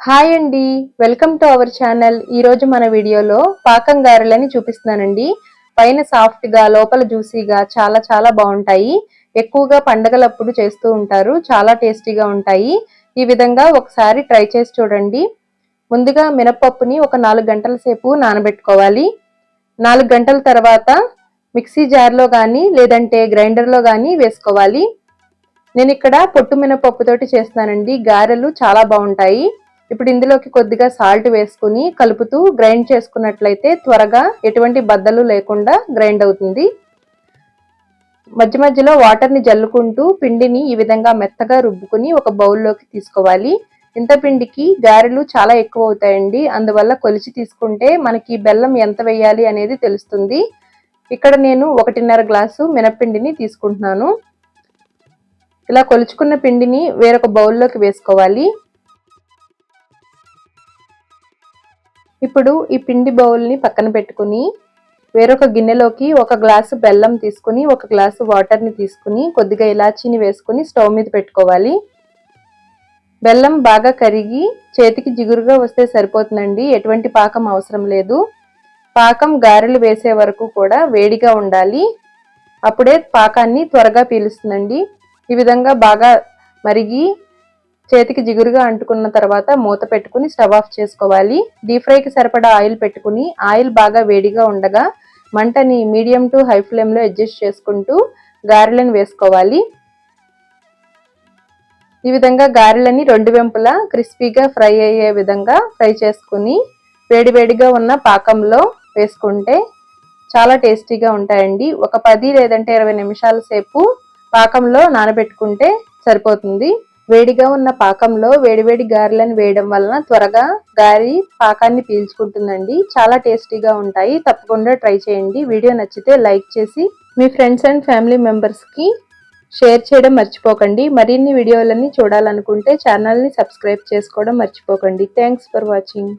Hi అండి. Welcome to our channel. ఈరోజు మన వీడియోలో పాకం గారెలని చూపిస్తున్నానండి. పైన సాఫ్ట్గా లోపల జ్యూసీగా చాలా చాలా బాగుంటాయి. ఎక్కువగా పండగలప్పుడు చేస్తూ ఉంటారు. చాలా టేస్టీగా ఉంటాయి. ఈ విధంగా ఒకసారి ట్రై చేసి చూడండి. ముందుగా మినపప్పుని ఒక నాలుగు గంటల సేపు నానబెట్టుకోవాలి. నాలుగు గంటల తర్వాత మిక్సీ జార్లో కానీ లేదంటే గ్రైండర్లో కానీ వేసుకోవాలి. నేను ఇక్కడ పొట్టు మినపప్పుతోటి చేస్తున్నానండి. గారెలు చాలా బాగుంటాయి. ఇప్పుడు ఇందులోకి కొద్దిగా సాల్ట్ వేసుకుని కలుపుతూ గ్రైండ్ చేసుకున్నట్లయితే త్వరగా ఎటువంటి బద్దలు లేకుండా గ్రైండ్ అవుతుంది. మధ్య మధ్యలో వాటర్ని జల్లుకుంటూ పిండిని ఈ విధంగా మెత్తగా రుబ్బుకుని ఒక బౌల్లోకి తీసుకోవాలి. ఇంత పిండికి గారెలు చాలా ఎక్కువ అవుతాయండి. అందువల్ల కొలిచి తీసుకుంటే మనకి బెల్లం ఎంత వేయాలి అనేది తెలుస్తుంది. ఇక్కడ నేను ఒకటిన్నర గ్లాసు మినపిండిని తీసుకుంటున్నాను. ఇలా కొలుచుకున్న పిండిని వేరొక బౌల్లోకి వేసుకోవాలి. ఇప్పుడు ఈ పిండి బౌల్ని పక్కన పెట్టుకుని వేరొక గిన్నెలోకి ఒక గ్లాసు బెల్లం తీసుకుని ఒక గ్లాసు వాటర్ని తీసుకుని కొద్దిగా ఇలాచీని వేసుకుని స్టవ్ మీద పెట్టుకోవాలి. బెల్లం బాగా కరిగి చేతికి జిగురుగా వస్తే సరిపోతుందండి. ఎటువంటి పాకం అవసరం లేదు. పాకం గారెలు వేసే వరకు కూడా వేడిగా ఉండాలి. అప్పుడే పాకాన్ని త్వరగా పీలుస్తుందండి. ఈ విధంగా బాగా మరిగి చేతికి జిగురుగా అంటుకున్న తర్వాత మూత పెట్టుకుని స్టవ్ ఆఫ్ చేసుకోవాలి. డీప్ ఫ్రైకి సరిపడా ఆయిల్ పెట్టుకుని ఆయిల్ బాగా వేడిగా ఉండగా మంటని మీడియం టు హై ఫ్లేమ్లో అడ్జస్ట్ చేసుకుంటూ గారెలను వేసుకోవాలి. ఈ విధంగా గారెలని రెండు వెంపులా క్రిస్పీగా ఫ్రై అయ్యే విధంగా ఫ్రై చేసుకుని వేడివేడిగా ఉన్న పాకంలో వేసుకుంటే చాలా టేస్టీగా ఉంటాయండి. ఒక పది లేదంటే ఇరవై నిమిషాల సేపు పాకంలో నానబెట్టుకుంటే సరిపోతుంది. వేడిగా ఉన్న పాకంలో వేడివేడి గారెలను వేయడం వలన త్వరగా గారి పాకాన్ని పీల్చుకుంటుందండి. చాలా టేస్టీగా ఉంటాయి. తప్పకుండా ట్రై చేయండి. వీడియో నచ్చితే లైక్ చేసి మీ ఫ్రెండ్స్ అండ్ ఫ్యామిలీ మెంబర్స్కి షేర్ చేయడం మర్చిపోకండి. మరిన్ని వీడియోలన్నీ చూడాలనుకుంటే ఛానల్ని సబ్స్క్రైబ్ చేసుకోవడం మర్చిపోకండి. Thanks for watching.